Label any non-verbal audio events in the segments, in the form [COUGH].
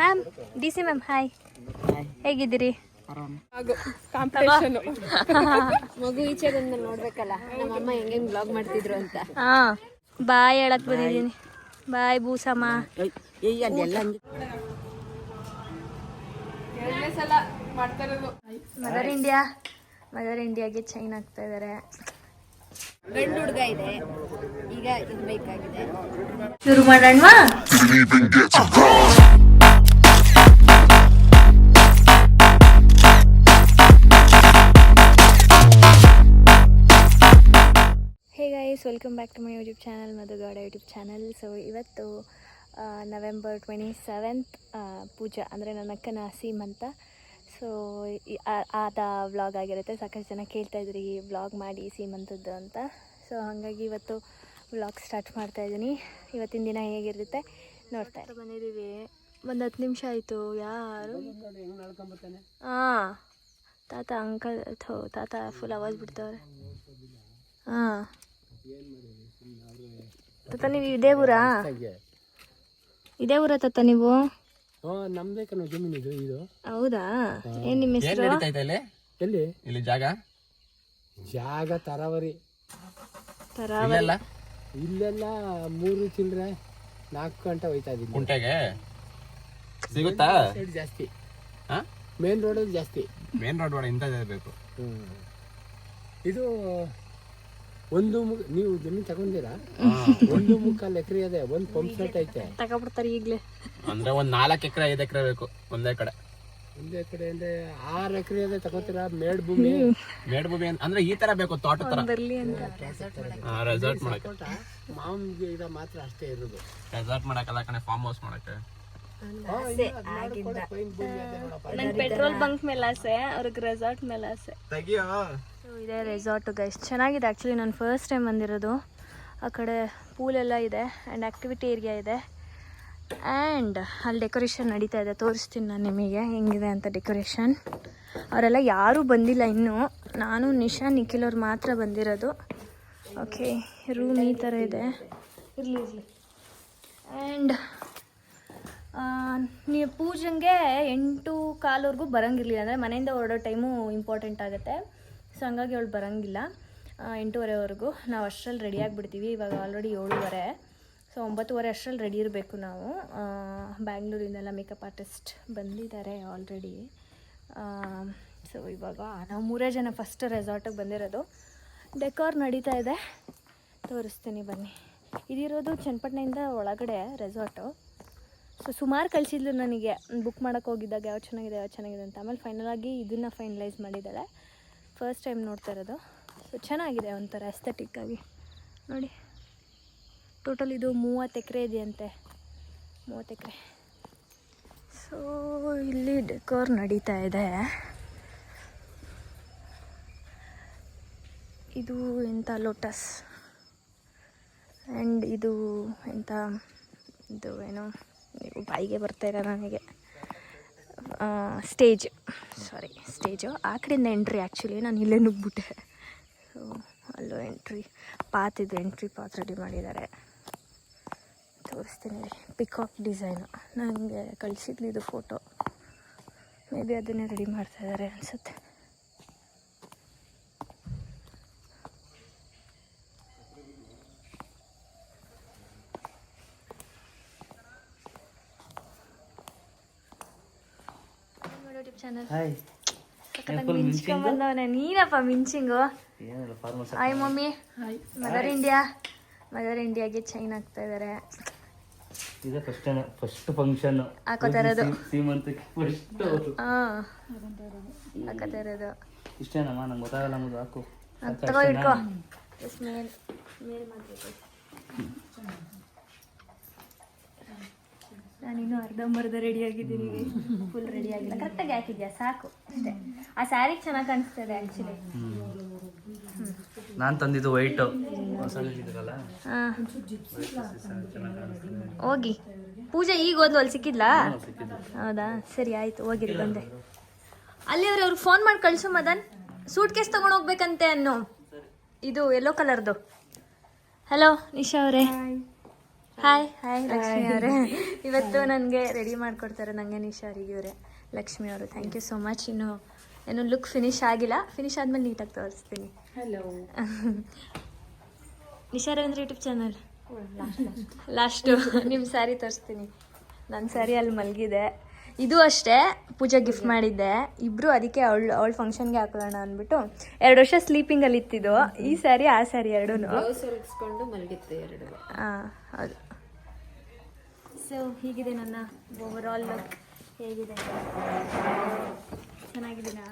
Ma'am D C ma'am hi ಹೇಗಿದ್ದೀರಿ? [LAUGHS] ಮಗು ಈಚೆ ಬಂದು ನೋಡ್ಬೇಕಲ್ಲ ನಮ್ಮಮ್ಮ ಹೆಂಗ್ ಬ್ಲಾಗ್ ಮಾಡ್ತಿದ್ರು ಅಂತ. ಹಾ ಬಾಯ್ ಹೇಳಕ್ ಬಂದಿದ್ದೀನಿ. ಬಾಯ್ ಬೂಸಮ್ಮ ಮದರ್ ಇಂಡಿಯಾ ಮದರ್ ಇಂಡಿಯಾಗೆ ಚೈನ್ ಆಗ್ತಾ ಇದಾರೆ. ಗಂಡು ಹುಡುಗ ಇದೆ. ಈಗ ಇದು ಬೇಕಾಗಿದೆ. ಶುರು ಮಾಡೋಣ hey guys welcome back to my YouTube channel Madhu Gowda YouTube channel so ಇವತ್ತು ನವೆಂಬರ್ ಟ್ವೆಂಟಿ ಸೆವೆಂತ್ ಪೂಜಾ ಅಂದರೆ ನನ್ನ ಅಕ್ಕನ ಸೀಮಂತ. ಸೊ ಆದ ವ್ಲಾಗ್ ಆಗಿರುತ್ತೆ. ಸಾಕಷ್ಟು ಜನ ಕೇಳ್ತಾ ಇದ್ರಿ ವ್ಲಾಗ್ ಮಾಡಿ ಸೀಮಂತದ್ದು ಅಂತ. ಸೊ ಹಾಗಾಗಿ ಇವತ್ತು ವ್ಲಾಗ್ ಸ್ಟಾರ್ಟ್ ಮಾಡ್ತಾ ಇದ್ದೀನಿ ಇವತ್ತಿನ ದಿನ ಹೇಗಿರುತ್ತೆ ನೋಡ್ತಾ ಇರಿ. ಬಂದಿದ್ದೀವಿ. ಒಂದು ಹತ್ತು ನಿಮಿಷ ಆಯಿತು. ಯಾರು? ಹಾಂ ತಾತ ಅಂಕಲ್ ಥೋ ತಾತ ಫುಲ್ ಅವಾಜ್ ಬಿಡ್ತವ್ರೆ. ಹಾಂ ತಾತ ನೀವು ಇದೇ ಊರಾ? ಇದೇ ಊರ ತಾತ ನೀವು? ನಮ್ದೇ ಕಣ ಜಮೀನು ಇದು ಇದು. ಹೌದಾ? ಏನ್ ನಿಮ್ಮ ಹೆಸರು? ಇಲ್ಲಿ? ಎಲ್ಲಿ? ಇಲ್ಲಿ ಜಾಗ? ಜಾಗ ತರಾವರಿ. ತರ ಇಲ್ಲೆಲ್ಲ? ಇಲ್ಲೆಲ್ಲ ಮೂರು ಚಿಲ್ಲರೆ ನಾಲ್ಕು ಗಂಟೆ ಹೋಯ್ತಾ ಇದೀನಿ ಕುಂಟೆಗೆ? ಸಿಗುತ್ತಾ? ಸೈಡ್ ಜಾಸ್ತಿ. ಹಾ? ಮೇನ್ ರೋಡ್ ಜಾಸ್ತಿ. ಮೇನ್ ರೋಡ್ ಒಳಗೆ ಇಂಥದ್ದೇ ಬೇಕು. ಇದು ಒಂದು ಮು- ನೀವು ಜಮೀನು ತಗೊಂಡಿರಾ? ಒಂದು ಮುಕ್ಕಾಲು ಎಕರೆ ಅದೇ ಒಂದು ಪಂಪ್ ಸೆಟ್ ಐತೆ. ತಗೊಬಿಡ್ತಾರೆ ಈಗಲೇ. ಅಂದ್ರೆ ಒಂದ್ ನಾಲ್ಕು ಎಕರೆ ಐದ್ ಎಕರೆ ಬೇಕು ಒಂದೇ ಕಡೆ. ಒಂದೇ ಕಡೆ ಅಂದ್ರೆ ಆರು ಎಕರೆ ಅದೇ ತಗೋತೀರಾ? ಮೇಡ್ ಭೂಮಿ? ಮೇಡ್ ಭೂಮಿ ಅಂತ- ಅಂದ್ರೆ ಈ ತರ ಬೇಕು ತೋಟ ತರ. ಬರ್ಲಿ ಅಂತ. ರೆಸಾರ್ಟ್ ಮಾಡಕ್ಕೆ. ತೋಟ ಮಾವಿನ ಗಿಡ ಮಾತ್ರ ಅಷ್ಟೇ ಇರೋದು. ರೆಸಾರ್ಟ್ ಮಾಡಕ್ಕಲ್ಲ ಕಣೆ ಫಾರ್ಮ್ ಹೌಸ್ ಮಾಡಕ್ಕೆ. ಫೈನ್ ಭೂಮಿ ಇದೆ ನೋಡಪ್ಪ. ನಂಗೆ ಪೆಟ್ರೋಲ್ ಬಂಕ್ ಮೇಲೆ ಆಸೆ ಅವ್ರಿಗೆ ರೆಸಾರ್ಟ್ ಮೇಲೆ ಆಸೆ. ತೆಗಿಯೋ? ಇದೆ ರೆಸಾರ್ಟು ಗೈಸ್ ಚೆನ್ನಾಗಿದೆ ಆ್ಯಕ್ಚುಲಿ ನಾನು ಫಸ್ಟ್ ಟೈಮ್ ಬಂದಿರೋದು. ಆ ಕಡೆ ಪೂಲ್ ಎಲ್ಲ ಇದೆ ಆ್ಯಂಡ್ ಆ್ಯಕ್ಟಿವಿಟಿ ಏರಿಯಾ ಇದೆ. ಆ್ಯಂಡ್ ಅಲ್ಲಿ ಡೆಕೋರೇಷನ್ ನಡೀತಾ ಇದೆ. ತೋರಿಸ್ತೀನಿ ನಾನು ನಿಮಗೆ ಹೆಂಗಿದೆ ಅಂತ ಡೆಕೋರೇಷನ್ ಅವರೆಲ್ಲ ಯಾರೂ ಬಂದಿಲ್ಲ ಇನ್ನೂ. ನಾನು, ನಿಶಾ, ನಿಖಿಲ್ ಅವ್ರು ಮಾತ್ರ ಬಂದಿರೋದು. ಓಕೆ ರೂಮ್ ಈ ಥರ ಇದೆ. ಇರಲಿ ಇರಲಿ. ಆ್ಯಂಡ್ ನೀವು ಪೂಜೆಗೆ ಎಂಟು ಕಾಲವರೆಗೂ ಬರೋಂಗಿರಲಿಲ್ಲ. ಅಂದರೆ ಮನೆಯಿಂದ ಹೊರಡೋ ಟೈಮು ಇಂಪಾರ್ಟೆಂಟ್ ಆಗುತ್ತೆ. ಸೊ ಹಂಗಾಗಿ ಅವಳು ಬರೋಂಗಿಲ್ಲ. ಎಂಟೂವರೆವರೆಗೂ ನಾವು ಅಷ್ಟರಲ್ಲಿ ರೆಡಿ ಆಗಿಬಿಡ್ತೀವಿ. ಇವಾಗ ಆಲ್ರೆಡಿ ಏಳುವರೆ. ಸೊ ಒಂಬತ್ತುವರೆ ಅಷ್ಟರಲ್ಲಿ ರೆಡಿ ಇರಬೇಕು ನಾವು. ಬ್ಯಾಂಗ್ಳೂರಿಂದೆಲ್ಲ ಮೇಕಪ್ ಆರ್ಟಿಸ್ಟ್ ಬಂದಿದ್ದಾರೆ ಆಲ್ರೆಡಿ ಸೊ ಇವಾಗ ನಾವು ಮೂರೇ ಜನ ಫಸ್ಟ್ ರೆಸಾರ್ಟಿಗೆ ಬಂದಿರೋದು. ಡೆಕೋರ್ ನಡೀತಾ ಇದೆ. ತೋರಿಸ್ತೀನಿ ಬನ್ನಿ. ಇದಿರೋದು ಚನ್ನಪಟ್ಟಣೆಯಿಂದ ಒಳಗಡೆ ರೆಸಾರ್ಟು ಸೊ ಸುಮಾರು ಕಳಿಸಿದ್ಲು ನನಗೆ. ಬುಕ್ ಮಾಡೋಕ್ಕೆ ಹೋಗಿದ್ದಾಗ ಯಾವ ಚೆನ್ನಾಗಿದೆ ಯಾವ ಚೆನ್ನಾಗಿದೆ ಅಂತ. ಆಮೇಲೆ ಫೈನಲಾಗಿ ಇದನ್ನು ಫೈನಲೈಸ್ ಮಾಡಿದ್ದಾಳೆ ಫಸ್ಟ್ ಟೈಮ್ ನೋಡ್ತಾ ಇರೋದು. ಸೊ ಚೆನ್ನಾಗಿದೆ ಒಂಥರ ಆಗಿ. ನೋಡಿ. ಟೋಟಲ್ ಇದು ಮೂವತ್ತು ಎಕರೆ ಇದೆಯಂತೆ. ಮೂವತ್ತು ಎಕರೆ. ಸೊ ಇಲ್ಲಿ ಡೆಕೋರ್ ನಡೀತಾ ಇದೆ. ಇದು ಎಂಥ ಲೋಟಸ್ ಆ್ಯಂಡ್ ಇದು ಎಂಥ, ಇದು ಏನು ಬಾಯಿಗೆ ಬರ್ತಾ ಇಲ್ಲ ನನಗೆ. ಸ್ಟೇಜ್ ಸಾರಿ ಸ್ಟೇಜು ಆ ಕಡೆಯಿಂದ ಎಂಟ್ರಿ ಆ್ಯಕ್ಚುಲಿ ನಾನು ಇಲ್ಲೇ ನುಗ್ಬಿಟ್ಟೆ ಸೊ ಅಲ್ಲೂ ಎಂಟ್ರಿ ಪಾತ್ ಇದು ಎಂಟ್ರಿ ಪಾತ್ ರೆಡಿ ಮಾಡಿದ್ದಾರೆ. ತೋರಿಸ್ತೀನಿ ಪಿಕಾಕ್ ಡಿಸೈನು ನನಗೆ ಕಳಿಸಿದ್ಲಿ ಇದು ಫೋಟೋ ಮೇ ಬಿ ಅದನ್ನೇ ರೆಡಿ ಮಾಡ್ತಾಯಿದ್ದಾರೆ ಅನಿಸುತ್ತೆ ಯೂಟ್ಯೂಬ್ ಚಾನಲ್ ಮಿಂಚ್ಕೊಂಡ್ಬಂದವನೆ ನೀನಪ್ಪ ಮಿಂಚಿಂಗು? Hi mummy. Mother India mother ಇಂಡಿಯಾಗೆ ಚೈನ್ ಆಗ್ತಾ ಇದ್ದಾರೆ ಇದು ಫಸ್ಟ್ ಫಸ್ಟ್ ಫಂಕ್ಷನ್ ಸೀಮಂತಕ್ಕೆ ಫಸ್ಟ್ ಇಷ್ಟೇನಮ್ಮ? ನಂಗೆ ಗೊತ್ತಾಗಲ್ಲ ಮುದು ಹಾಕು. ಹಾಕ್ ತಗೋ ಇಟ್ಕೋ ಎಸ್ ಮೇಲ್ ಮೇಲ್ ಮಾಡಬೇಕು. ನಾನಿನ್ನೂ ಅರ್ಧಂಬರ್ಧ ರೆಡಿ ಆಗಿದ್ದೀನಿ. ಫುಲ್ ರೆಡಿ ಆಗಿಲ್ಲ. ಕರೆಕ್ಟಾಗಿ ಹಾಕಿದ್ಯಾ? ಸಾಕು. ಅಷ್ಟೇ. ಆ ಸ್ಯಾರಿ ಚೆನ್ನಾಗಿ ಕಾಣಿಸ್ತದೆ ಆ್ಯಕ್ಚುಲಿ ನಾನು ತಂದಿದ್ದು ವೈಟು ಹೋಗಿ. ಪೂಜೆ ಈಗ ಹೋದ್ಲು ಅಲ್ಲಿ ಸಿಕ್ಕಿದ್ಲಾ? ಹೌದಾ? ಸರಿ ಆಯ್ತು. ಹೋಗಿರಿ ಬಂದೆ. ಅಲ್ಲಿ ಅವ್ರು ಅವ್ರಿಗೆ ಫೋನ್ ಮಾಡಿ ಕಳಿಸು ಮದನ್. ಸೂಟ್ ಕೇಸ್ ತಗೊಂಡು ಹೋಗ್ಬೇಕಂತೆ ಅನ್ನು. ಇದು ಯೆಲ್ಲೋ ಕಲರ್ದು ಹಲೋ ನಿಶಾ ಅವರೇ. ಹಾಯ್ ಹಾಯ್ ಲಕ್ಷ್ಮಿ ಅವರೇ. ಇವತ್ತು ನನಗೆ ರೆಡಿ ಮಾಡಿಕೊಡ್ತಾರೆ ನನಗೆ ನಿಶಾ ಅವರಿಗೆ ಇವರೇ. ಲಕ್ಷ್ಮಿ ಅವರು ಥ್ಯಾಂಕ್ ಯು ಸೋ ಮಚ್ ಇನ್ನು ಏನು ಲುಕ್ ಫಿನಿಶ್ ಆಗಿಲ್ಲ. ಫಿನಿಶ್ ಆದ್ಮೇಲೆ ನೀಟಾಗಿ ತೋರಿಸ್ತೀನಿ. Hello Nisha Ravindra YouTube channel last ನಿಮ್ಮ ಸ್ಯಾರಿ ತೋರಿಸ್ತೀನಿ. ನನ್ನ ಸ್ಯಾರಿ ಅಲ್ಲಿ ಮಲಗಿದೆ. ಇದು ಅಷ್ಟೇ ಪೂಜೆ ಗಿಫ್ಟ್ ಮಾಡಿದ್ದೆ. ಇಬ್ರು ಅದಕ್ಕೆ ಅವಳು ಅವಳ ಫಂಕ್ಷನ್ಗೆ ಹಾಕೋಣ ಅಂದ್ಬಿಟ್ಟು ಎರಡು ವರ್ಷ ಸ್ಲೀಪಿಂಗಲ್ಲಿ ಇತ್ತಿದ್ದು ಈ ಸ್ಯಾರಿ ಆ ಸ್ಯಾರಿ ಎರಡೂ. ಹೌದು. ಸೊ ಹೀಗಿದೆ ನನ್ನ ಓವರ್ ಆಲ್ ಲುಕ್ ಹೇಗಿದೆ? ಚೆನ್ನಾಗಿದ್ದೀನಾ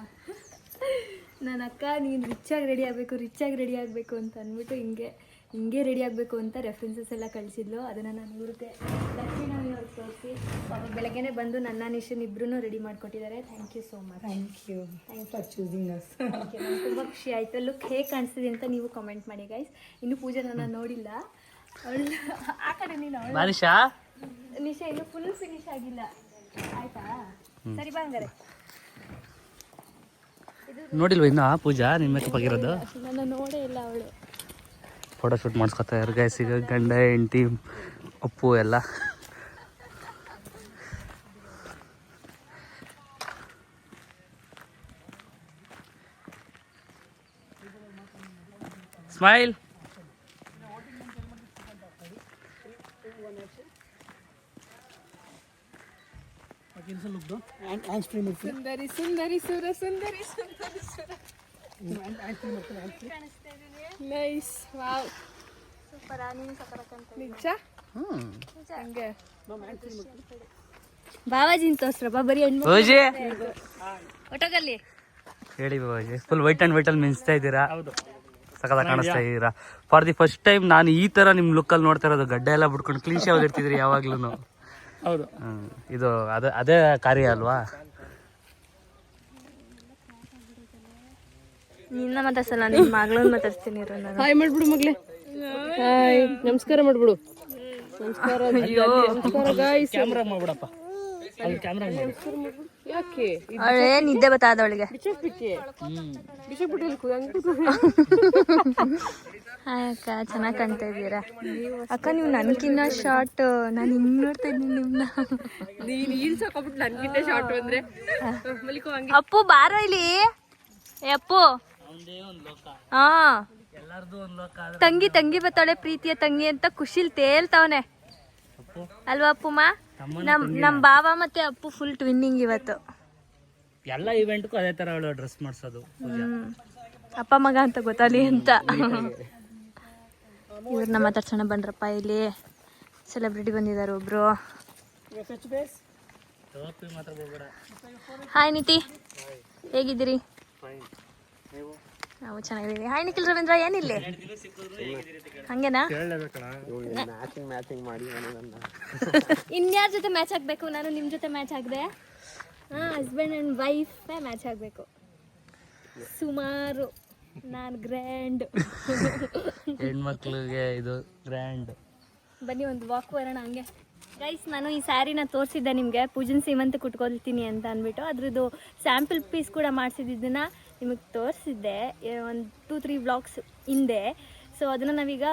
ನನ್ನ ಅಕ್ಕ ನೀನು ರಿಚ್ಚಾಗಿ ರೆಡಿ ಆಗಬೇಕು ರಿಚ್ಚಾಗಿ ರೆಡಿ ಆಗಬೇಕು ಅಂತ ಅಂದ್ಬಿಟ್ಟು ಹಿಂಗೆ ಹಿಂಗೆ ರೆಡಿ ಆಗಬೇಕು ಅಂತ ರೆಫ್ರೆನ್ಸಸ್ ಎಲ್ಲ ಕಳಿಸಿದ್ಲು. ಅದನ್ನು ನಾನು ಇವ್ರಿಗೆ ಲಕ್ಷ್ಮೀನಾರಾಯಣ ಅವ್ರಿಗೆ ತೋರಿಸಿ. ಪಾಪ ಬೆಳಗ್ಗೆನೇ ಬಂದು ನನ್ನ ನಿಶನ್ ಇಬ್ಬರೂ ರೆಡಿ ಮಾಡಿಕೊಟ್ಟಿದ್ದಾರೆ. Thank you so much thank you thank for choosing us ತುಂಬ ಖುಷಿ ಆಯಿತು. ಲುಕ್ ಹೇಗೆ ಕಾಣಿಸ್ತಿದೆ ಅಂತ ನೀವು ಕಮೆಂಟ್ ಮಾಡಿ ಗೈಸ್ ಇನ್ನು ಪೂಜೆ ನಾನು ನೋಡಿಲ್ಲ. ಅವಳು ಆ ಕಡೆ ನೀನು ಅವಳು ನಿಶಾ ಇನ್ನು ಫುಲ್ ಫಿನಿಶ್ ಆಗಿಲ್ಲ. ಆಯ್ತಾ? ಸರಿ ಬಾ ಹಂಗಾರೆ ನೋಡಿಲ್ವ ಇನ್ನು ಪೂಜಾ ನಿಮ್ಮ ಮೇಕಪ್ ಆಗಿರೋದು ನನ್ನ ನೋಡೇ ಇಲ್ಲ ಅವಳು. ಫೋಟೋ ಶೂಟ್ ಮಾಡಿಸ್ಕೊತಾ ಯಾರು ಗೈಸ್ ಈಗ ಗಂಡ ಹೆಂಡತಿ ಅಪ್ಪು ಎಲ್ಲ. ಸ್ಮೈಲ್ ಸುಂದರಿ ಸುಂದರಿ ಸುರ ಸುಂದರಿ ಸುಂದರಿ ಸುರ. ನೈಸ್ ವಾವ್ ಸೂಪರ್ ನೀನು ಸಕರಕ್ಕಂತ ನಿಜ ಹಂಗೆ ಬಾವಾಜಿನ ತೋರ್ಸ್ರಪ್ಪ ಬರೀ ಹೆಣ್ಣು ಪೂಜೆ ಒಟ್ಟೋಗಲ್ಲಿ. ಹೇಳಿ Babaji full white and white ಅಲ್ಲಿ ಮಿಂಚ್ತಾ ಇದ್ದೀರಾ? ಸಕಲ ಕಾಣಿಸ್ತಾ ಇದ್ದೀರಾ? ಫಾರ್ ದಿ ಫಸ್ಟ್ ಟೈಮ್ ನಾನು ಈ ತರ ನಿಮ್ ಲುಕ್ ಅಲ್ಲಿ ನೋಡ್ತಾ ಇರೋದು ಗಡ್ಡ ಎಲ್ಲ ಬಿಟ್ಕೊಂಡು ಕ್ಲೀನ್ ಶೇವ್ ಇರ್ತಿದ್ರಿ ಯಾವಾಗ್ಲೂ ಹೌದು. ಇದು ಅದೇ ಅದೇ ಕಾರ್ಯ ಅಲ್ವಾ? ನಿನ್ನ ಮಾತಾಡ್ಸಲ್ಲ ನಿನ್ನ ಮಗಳನ್ನ ಮಾತಾಡ್ತೀನಿ ಇರು ನಾನು. ಹಾಯ್ ಮಾಡ್ಬಿಡು ಮಗ್ಲೆ ಹಾಯ್ ನಮಸ್ಕಾರ ಮಾಡ್ಬಿಡು. ನಮಸ್ಕಾರ ನಮಸ್ಕಾರ ಗಾಯ್ಸ್ ಕ್ಯಾಮ್ರಾ ಮಾಡ್ಬಿಡಪ್ಪ. ಯಾಕೆ? ಅವಳೇ ನಿದ್ದೆ ಬತ್ತಾದ ಅವಳಿಗೆ ಹಾಯ್ ಅಕ್ಕ ಚೆನ್ನಾಗಿ ಕಾಣ್ತಾ ಇದ್ದೀರಾ? ಅಕ್ಕ ನೀವು ನನ್ಕಿನ್ನ ಶಾರ್ಟ್ ನಾನು ಹಿಂಗ್ ನೋಡ್ತಾ ಇದ್ದೀನಿ ನಿಮ್ನ. ನೀನ್ ನನ್ಗಿಂತ ಶಾರ್ಟ್ ಅಪ್ಪು ಬಾರೋ ಇಲ್ಲಿ. ಏ ಅಪ್ಪು. ಹಾ. ಎಲ್ಲಾರ್ದು ಒಂದ್ ಲೋಕ ಆದ್ರೆ ತಂಗಿ ತಂಗಿ ಬತ್ತಾಳೆ ಪ್ರೀತಿಯ ತಂಗಿ ಅಂತ ಖುಷಿಲ್ ತೇಲ್ತಾವನೆ. ಅಲ್ವಾ ಅಪ್ಪುಮ್ಮ ನಮ್ ನಮ್ ಬಾವ ಮತ್ತೆ ಅಪ್ಪು ಫುಲ್ ಟ್ವಿನ್ನಿಂಗ್ ಇವತ್ತು. ಎಲ್ಲ ಇವೆಂಟ್ಗೂ ಅದೇ ತರ ಅವಳು ಡ್ರೆಸ್ ಮಾಡ್ಸೋದು ಅಪ್ಪ ಮಗ ಅಂತ ಗೊತ್ತಾಗ್ಲಿ ಅಂತ. ಇವ್ರನ್ನ ಮಾತಾಡ್ಸೋಣ ಬಂದ್ರಪ್ಪ ಇಲ್ಲಿ. ಸೆಲೆಬ್ರಿಟಿ ಬಂದಿದ್ದಾರೆ ಒಬ್ರು. ಹಾಯ್ ನಿತಿ ಹೇಗಿದ್ದೀರಿ? ನಾವು ಚೆನ್ನಾಗಿದ್ದೀವಿ. ಹಾಯ್ ನಿಖಿಲ್ ರವೀಂದ್ರ ಏನಿಲ್ಲ? ಹಂಗೇನಾ? ಇನ್ಯಾರ ಜೊತೆ ಮ್ಯಾಚ್ ಆಗಬೇಕು? ನಾನು ನಿಮ್ಮ ಜೊತೆ ಮ್ಯಾಚ್ ಆಗದೆ. ಹಾಂ ಹಸ್ಬೆಂಡ್ ಆ್ಯಂಡ್ ವೈಫೇ ಮ್ಯಾಚ್ ಆಗಬೇಕು. ಸುಮಾರು. ನಾನು ಗ್ರ್ಯಾಂಡ್ ಹೆಣ್ಮಕ್ಳಿಗೆ ಇದು ಗ್ರ್ಯಾಂಡ್ ಬನ್ನಿ ಒಂದು ವಾಕ್ ಬರೋಣ ಹಂಗೆ. ಗೈಸ್ ನಾನು ಈ ಸ್ಯಾರಿನ ತೋರಿಸಿದ್ದೆ ನಿಮಗೆ. ಪೂಜನ್ ಸೀಮಂತ ಕುಟ್ಕೊಳ್ತೀನಿ ಅಂತ ಅಂದ್ಬಿಟ್ಟು. ಅದ್ರದ್ದು ಸ್ಯಾಂಪಲ್ ಪೀಸ್ ಕೂಡ ಮಾಡಿಸಿದ್ದನ್ನ ನಿಮಗೆ ತೋರಿಸಿದ್ದೆ ಒಂದು ಟೂ ತ್ರೀ ಬ್ಲಾಗ್ಸ್ ಹಿಂದೆ. ಸೊ ಅದನ್ನು ನಾವೀಗ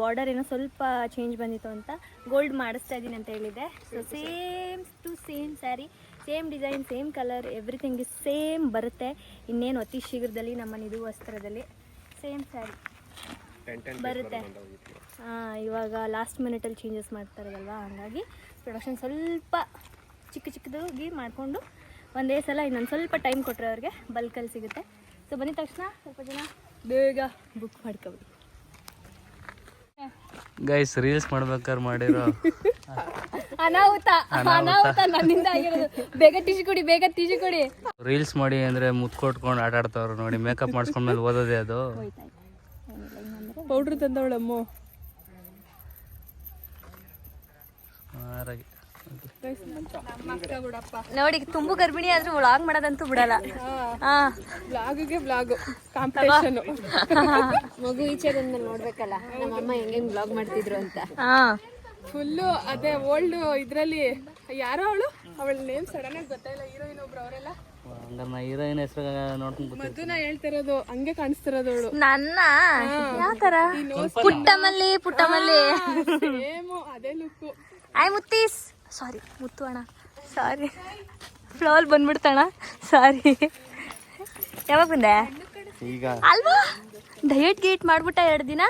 ಬಾರ್ಡರ್ ಏನೋ ಸ್ವಲ್ಪ ಚೇಂಜ್ ಬಂದಿತ್ತು ಅಂತ ಗೋಲ್ಡ್ ಮಾಡಿಸ್ತಾ ಇದ್ದೀನಿ ಅಂತ ಹೇಳಿದ್ದೆ. So same to same sari same design same colour everything is same ಬರುತ್ತೆ. ಇನ್ನೇನು ಅತಿ ಶೀಘ್ರದಲ್ಲಿ ನಮ್ಮ ನಿಧು ವಸ್ತ್ರದಲ್ಲಿ ಸೇಮ್ ಸ್ಯಾರಿ ಬರುತ್ತೆ. ಇವಾಗ ಲಾಸ್ಟ್ ಮಿನಿಟಲ್ಲಿ ಚೇಂಜಸ್ ಮಾಡ್ತಾರಲ್ವಾ ಹಾಗಾಗಿ ಪ್ರೊಡಕ್ಷನ್ ಸ್ವಲ್ಪ ಚಿಕ್ಕ ಚಿಕ್ಕದಾಗಿ ಮಾಡಿಕೊಂಡು ಒಂದೇ ಸಲ ಇನ್ನೊಂದು ಸ್ವಲ್ಪ ಟೈಮ್ ಕೊಟ್ಟರೆ ಅವ್ರಿಗೆ ಬಲ್ಕಲ್ಲಿ ಸಿಗುತ್ತೆ. ಸೊ ಬಂದಿದ ತಕ್ಷಣ ಸ್ವಲ್ಪ ಜನ ಬೇಗ ಬುಕ್ ಮಾಡ್ಕೋಬೇಕು ಗೈಸ್ ರೀಲ್ಸ್ ಮಾಡ್ಬೇಕಾದ್ರೆ ಮಾಡಿರೋ [LAUGHS] ಅನಾಹುತ ಅನಾಹುತ ನನ್ನಿಂದ ಆಗಿರೋದು. ಬೇಗ ತಿಜು ಕೊಡಿ ಬೇಗ ತಿಜು ಕೊಡಿ. ರೀಲ್ಸ್ ಮಾಡಿ ಅಂದ್ರೆ ಮುತ್ಕೊಟ್ಕೊಂಡು ಆಟ ಆಡ್ತಾವ್ರು ನೋಡಿ ಮೇಕಪ್ ಮಾಡಿಸ್ಕೊಂಡ್ಮೇಲೆ ಓದೋದೇ ಅದು. ಪೌಡ್ರ್ ತಂದವಳಮ್ಮ. ಸುಮಾರಾಗಿ. ನೋಡಿ ತುಂಬಾ ಗರ್ಭಿಣಿ ಆದ್ರೂ ವ್ಲಾಗ್ ಮಾಡೋದಂತೂ ಬಿಡಲ್ಲ. ಹಾ. ವ್ಲಾಗ್ ಬ್ಲಾಗ್ ಕಾಂಪಿಟೇಷನ್ ಮಗು ಈಚೆ ಬಂದ ನೋಡ್ಬೇಕಲ್ಲ ನಮ್ಮಮ್ಮ ಹೆಂಗೆ ವ್ಲಾಗ್ ಮಾಡ್ತಿದ್ರು ಅಂತ. ಹಾ. ಫುಲ್ಲು ಅದೇ ಓಲ್ಡ್ ಇದ್ರಲ್ಲಿ ಯಾರೋ ಅವಳು? ಅವಳ ನೇಮ್ ಸಡನ್ ಆಗಿ ಗೊತ್ತಾಯಿಲ್ಲ ಹೀರೋಯಿನ್ ಒಬ್ರು ಅವರೆಲ್ಲ? ಹಂಗಾರೆ ನಾ ಹೀರೋಯಿನ್ ಹೆಸರು ನೋಡ್ಕೊಂಡು ಗೊತ್ತಿಲ್ಲ ಮಧುನ ಹೇಳ್ತಿರೋದು ಹಂಗೆ ಕಾಣಿಸ್ತಿರೋದು ಅವಳು. ನನ್ನ? ಯಾವ ತರ ಪುಟ್ಟಮಲ್ಲಿ ಪುಟ್ಟಮಲ್ಲಿ. ಸೇಮು ಅದೇ ಲುಕ್ ಐ ಮುತ್ತೀಸ್. ಸಾರಿ ಮುತ್ತು ಅಣ್ಣ. ಸಾರಿ ಫ್ಲವಲ್ ಬಂದ್ಬಿಡ್ತಣ್ಣ. ಸಾರಿ ಯಾವಾಗ ಬಂದೆ? ಈಗ. ಅಲ್ವಾ? ಡಯಟ್ ಗೇಟ್ ಮಾಡ್ಬಿಟ್ಟ ಎರಡು ದಿನ?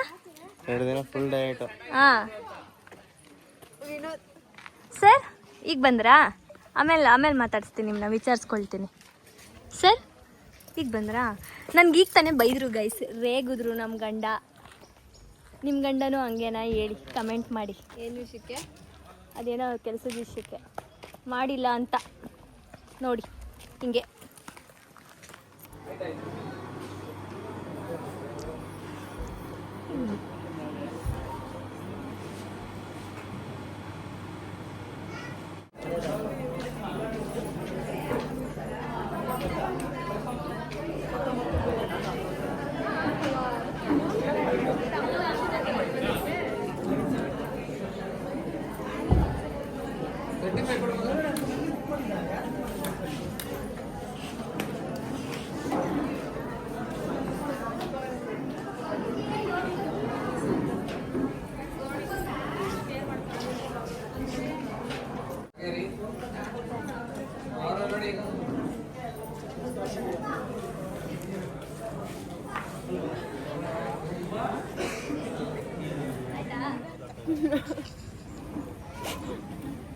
ಎರಡು ದಿನ ಫುಲ್ ಡಯಟ್ ಹಾ. ಸರ್ ಈಗ ಬಂದ್ರಾ? ಆಮೇಲೆ ಆಮೇಲೆ ಮಾತಾಡ್ಸ್ತೀನಿ ನಿಮ್ಮನ್ನ ವಿಚಾರಿಸ್ಕೊಳ್ತೀನಿ. ಸರ್ ಈಗ ಬಂದ್ರಾ? ನನ್ಗೆ ಈಗ ತಾನೇ ಬೈದ್ರು ಗೈಸ್ ರೇಗಿದ್ರು ನಮ್ಮ ಗಂಡ. ನಿಮ್ಮ ಗಂಡನೂ ಹಂಗೇನಾ ಹೇಳಿ ಕಮೆಂಟ್ ಮಾಡಿ. ಏನು ವಿಷಯಕ್ಕೆ? ಅದೇನೋ ಕೆಲಸದ ವಿಷಯಕ್ಕೆ ಮಾಡಿಲ್ಲ ಅಂತ. ನೋಡಿ ಹಿಂಗೆ.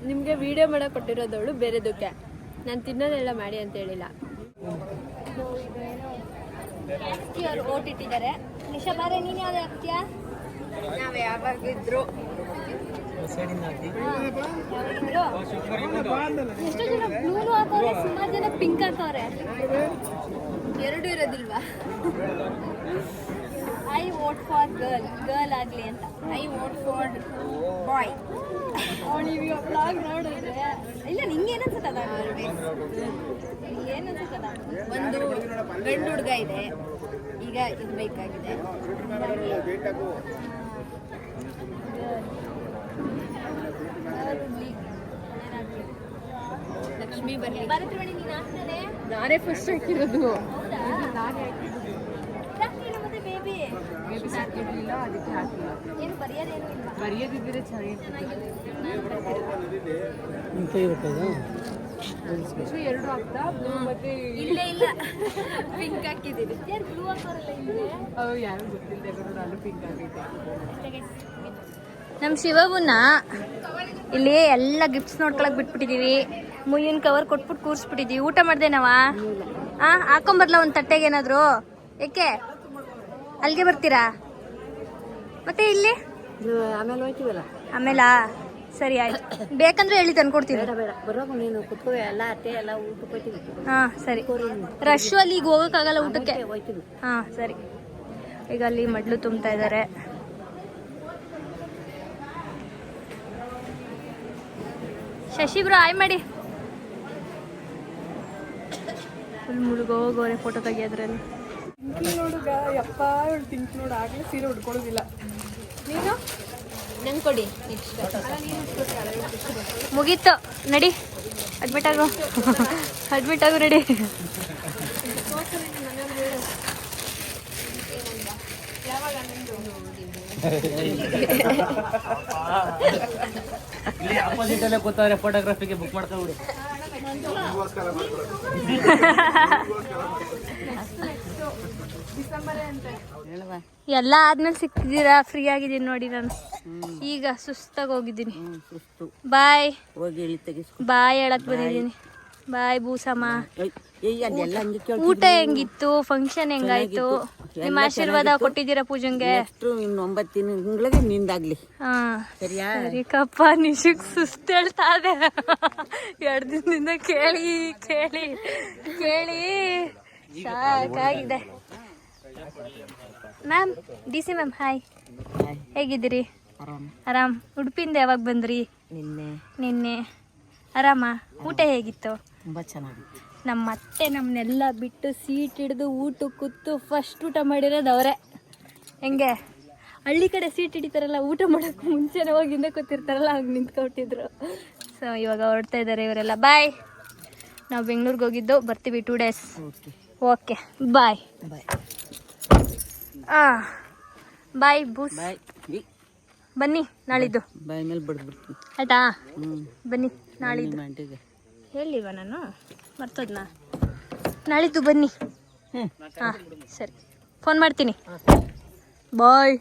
ನಿಮಗೆ ವಿಡಿಯೋ ಮಾಡ ಕೊಟ್ಟಿರೋದವಳು ಬೇರೆದಕ್ಕೆ. ನಾನು ತಿನ್ನೋದೆಲ್ಲ ಮಾಡಿ ಅಂತ ಹೇಳಿಲ್ಲ. ಅವರು ಓಟಿಟ್ಟಿದ್ದಾರೆ ನಿಶಾ ಬಾರೆ ನೀನು ಯಾವ್ದು ಹಾಕ್ತೀಯಾ? ನಾವು ಯಾವಾಗಿದ್ರು ಎಷ್ಟೋ ಜನ ಬ್ಲೂನು ಹಾಕವ್ರೆ ಸುಮಾರು ಜನ ಪಿಂಕ್ ಹಾಕವ್ರೆ ಎರಡು ಇರೋದಿಲ್ವಾ? I vote for girl girl ಆಗಲಿ ಅಂತ. ಐ ವೋಟ್ ಫಾರ್ ಬಾಯ್ ಅವಳಿಗೆ ಬ್ಲಾಗ್ ನೋಡಿದ್ರೆ. ಇಲ್ಲ ನಿಂಗೆ ಏನು ಅನ್ಸುತ್ತದ ಏನು ಒಂದು ಗಂಡು ಹುಡುಗ ಇದೆ. ಈಗ ಇದು ಬೇಕಾಗಿದೆ. ಲಕ್ಷ್ಮಿ ಬರಲಿ ನೀನು ಫಸ್ಟ್ ಹಾಕಿರೋದು. ನಾನೇ ಯಾಕೆ ಮತ್ತೆ ಬೇಬಿ ಹಾಕಿರ್ಲಿಲ್ಲ ಅದಕ್ಕೆ ಹಾಕಿಲ್ಲ ಇಲ್ಲ ಬರೆಯೋದಿದ್ರೆ ಚೆನ್ನಾಗಿರ್ತದೆ ಎರಡು ಹಾಕ್ತಾ ಮತ್ತೆ ಇಲ್ಲ ಇಲ್ಲ. ಪಿಂಕ್ ಹಾಕಿದ್ದೀನಿ. ಯಾರು ಬ್ಲೂ ಹಾಕೋರಲ್ಲ ಇಲ್ಲಿ ಅವು ಯಾರು ಗೊತ್ತಿಲ್ಲದೆ ನಾನು ಪಿಂಕ್ ಹಾಕಿದ್ದೆ. ನಮ್ಮ ಶಿವಗುನ ಇಲ್ಲಿ ಎಲ್ಲ ಗಿಫ್ಟ್ಸ್ ನೋಡ್ಕೊಳಕ್ ಬಿಟ್ಬಿಟ್ಟಿದೀವಿ. ಮುಯ್ಯನ್ ಕವರ್ ಕೊಟ್ಬಿಟ್ಟು ಕೂರಿಸ್ಬಿಟ್ಟಿದೀವಿ. ಊಟ ಮಾಡ್ದೆ ನಾವ? ಆ ಹಾಕೊಂಬರ್ಲ ಒಂದು ತಟ್ಟೆಗೆ ಏನಾದ್ರು? ಏಕೆ? ಅಲ್ಲಿಗೆ ಬರ್ತೀರಾ? ಮತ್ತೆ ಇಲ್ಲಿ? ಆಮೇಲೆ ಹೋಯ್ತೀವಲ್ಲ? ಆಮೇಲಾ? ಸರಿ ಆಯ್ತು. [COUGHS] ಬೇಕಂದ್ರೆ ಹೇಳಿ ತಂದ್ಕೊಡ್ತೀನಿ. ಬೇಡ ಬೇಡ. ನೀನು ಕುತ್ಕೋ ಎಲ್ಲ ಅತ್ತೆ ಎಲ್ಲ ಊಟಕ್ಕೆ ಹೋಯ್ತೀವಿ. ಹಾ ಸರಿ. ರಶ್ ಅಲ್ಲಿ ಈಗ ಹೋಗಕ್ಕಾಗಲ್ಲ ಊಟಕ್ಕೆ? ಹೋಯ್ತೀವಿ. ಹಾ ಸರಿ. ಈಗ ಅಲ್ಲಿ ಮಡ್ಲು ತುಂಬ್ತಾ ಇದ್ದಾರೆ ಶಶಿ ಬ್ರೋ ಆಯ್ ಮಾಡಿ. Full ಮುಳುಗೋಗೋರೆ photo ತೆಗಿಯೋದ್ರಲ್ಲಿ. ನೋಡುಗ ಯಪ್ಪ ಇವಳು ತಿಂಕ್ ನೋಡು. ಆಗ್ಲೇ ಸೀರೆ ಉಡ್ಕೊಳ್ಳೋದಿಲ್ಲ ನೀನು? ನಂಗೆ ಕೊಡಿ. ಮುಗೀತು. ನಡಿ. ಅಡ್ಮಿಟ್ ಆಗು. ಅಡ್ಮಿಟ್ ಆಗು ರೆಡಿ ಇಲ್ಲಿ ಆಪೋಸಿಟ್ ಅಲ್ಲೇ ಕೂತವ್ರೆ ಫೋಟೋಗ್ರಫಿಗೆ ಬುಕ್ [LAUGHS] ಎಲ್ಲ ಆದ್ಮೇಲೆ ಸಿಕ್ತಿದ್ದೀರಾ? ಫ್ರೀ ಆಗಿದ್ದೀನಿ ನೋಡಿ ನಾನು. ಈಗ ಸುಸ್ತಾಗಿ ಹೋಗಿದ್ದೀನಿ. ಬಾಯ್ ಬಾಯ್ ಹೇಳಕ್ ಬಂದಿದ್ದೀನಿ. ಬಾಯ್ ಬೂಸಮ್ಮ ಊಟ ಹೆಂಗಿತ್ತು? ಫಂಕ್ಷನ್ ಹೆಂಗಾಯ್ತು? ನಿಮ್ಮ ಆಶೀರ್ವಾದ ಕೊಟ್ಟಿದ್ದೀರಾ ಪೂಜೆಗೆ? ಎಷ್ಟು? ಇನ್ನು ಒಂಬತ್ತು ತಿಂಗಳಿಗೆ ನಿಂದಾಗ್ಲಿ. ಹಾ. ಸರಿಯಾ? ಸರಿ ಕಪ್ಪ ನಿಶಕ್ ಸುಸ್ತು ಹೇಳ್ತಾ ಇದೆ ಎರಡು ದಿನದಿಂದ ಕೇಳಿ ಕೇಳಿ ಕೇಳಿ. ಸಾಕಾಗಿದೆ. Ma'am D C ma'am hi. ಹೇಗಿದ್ದೀರಿ? ಆರಾಮ್. ಉಡುಪಿಯಿಂದ ಯಾವಾಗ ಬಂದ್ರಿ? ನಿನ್ನೆ. ನಿನ್ನೆ. ಆರಾಮ? ಊಟ ಹೇಗಿತ್ತು? ತುಂಬಾ ಚೆನ್ನಾಗಿತ್ತು. ನಮ್ಮ ಅತ್ತೆ ನಮ್ಮನ್ನೆಲ್ಲ ಬಿಟ್ಟು ಸೀಟ್ ಹಿಡಿದು ಊಟ ಕೂತು ಫಸ್ಟ್ ಊಟ ಮಾಡಿರೋದು ಅವರೇ. ಹೆಂಗೆ? ಹಳ್ಳಿ ಕಡೆ ಸೀಟ್ ಹಿಡಿತಾರಲ್ಲ ಊಟ ಮಾಡೋಕ್ಕೆ ಮುಂಚೆನೇ ಹೋಗಿಂದ ಕೂತಿರ್ತಾರಲ್ಲ ಹಂಗೆ ನಿಂತ್ಕೊಟ್ಟಿದ್ರು. ಸೊ ಇವಾಗ ಹೊರಡ್ತಾ ಇದ್ದಾರೆ ಇವರೆಲ್ಲ. ಬಾಯ್ ನಾವು ಬೆಂಗಳೂರಿಗೆ ಹೋಗಿದ್ದು ಬರ್ತೀವಿ two days okay bye bye bye ಬೂಸ್. Bye ಬನ್ನಿ ನಾಳಿದ್ದು. ಬಾಯ್ ಮೇಲೆ ಬಡ್ದ್ಬಿಡ್ತೀನಿ. ಆಯ್ತಾ? ಬನ್ನಿ ನಾಳಿದ್ದು. ಹೇಳಿವ ಆಂಟಿಗೆ. ನಾನು? ಮರ್ತೋದ್ನಾ? ನಾಳಿದ್ದು ಬನ್ನಿ. ಹಾಂ ಸರಿ. ಫೋನ್ ಮಾಡ್ತೀನಿ. ಬಾಯ್.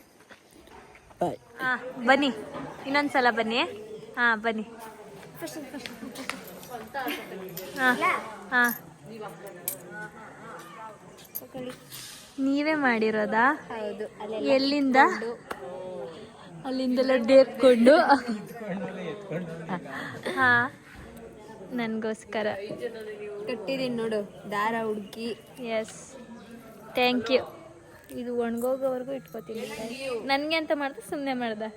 ಬಾಯ್. ಹಾಂ ಬನ್ನಿ. ಇನ್ನೊಂದ್ಸಲ ಬನ್ನಿ. ಹಾಂ ಬನ್ನಿ. ಹಾಂ ಹಾಂ ನೀವೇ ಮಾಡಿರೋದಾ? ಹೌದು ಎಲ್ಲಿಂದ? ಅಲ್ಲಿಂದೆಲ್ಲ ಡೇರ್ಕೊಂಡು ಹಾ ನನಗೋಸ್ಕರ. ಕಟ್ಟಿದೀನಿ ನೋಡು ದಾರ ಹುಡುಕಿ ಎಸ್ ಥ್ಯಾಂಕ್ ಯು ಇದು ಒಣಗೋಗೋವರೆಗೂ ಇಟ್ಕೋತೀನಿ ನನಗೆ ಅಂತ ಮಾಡ್ದೆ ಸುಮ್ಮನೆ ಮಾಡ್ದೆ.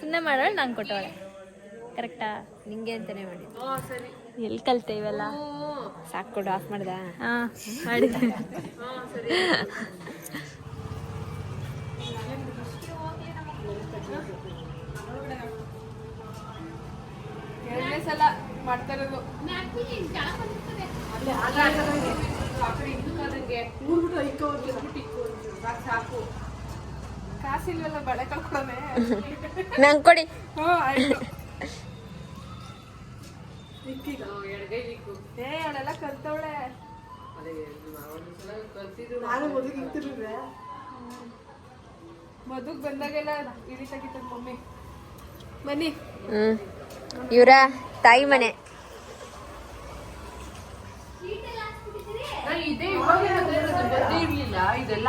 ಸುಮ್ಮನೆ ಮಾಡೋಳು ನಾನು ಕೊಟ್ಟವಳೆ. ಕರೆಕ್ಟಾ ನಿಂಗೆ ಅಂತಾನೆ ಮಾಡಿದ್ದು. ಎಲ್ಲಿ ಕಲ್ತೆ ಇವೆಲ್ಲ? ಸಾಕು ಕೊಡು ಆಫ್ ಮಾಡ್ದ. ಹಾಂ ಎರಡನೇ ಸಲ ಮಾಡ್ತಾ ಇರೋದು. ಕಾಸಿಲ್ವಲ್ಲ ಬಳೆ ನಂಗೆ ಕೊಡಿ. ಹ್ಞೂ ಆಯ್ತು. ಏ ಅವಳೆಲ್ಲ ಕಲ್ತವಳೆ ಮದುಗ್ ಬಂದಾಗೆಲ್ಲ ಇಳಿ ತೆಗಿತದ ಮಮ್ಮಿ. ಬನ್ನಿ. ಹ್ಮ್. ಇವರ ತಾಯಿ ಮನೆ. ಇದೆ ಇವಾಗ ಇರಲಿಲ್ಲ. ಇದೆಲ್ಲ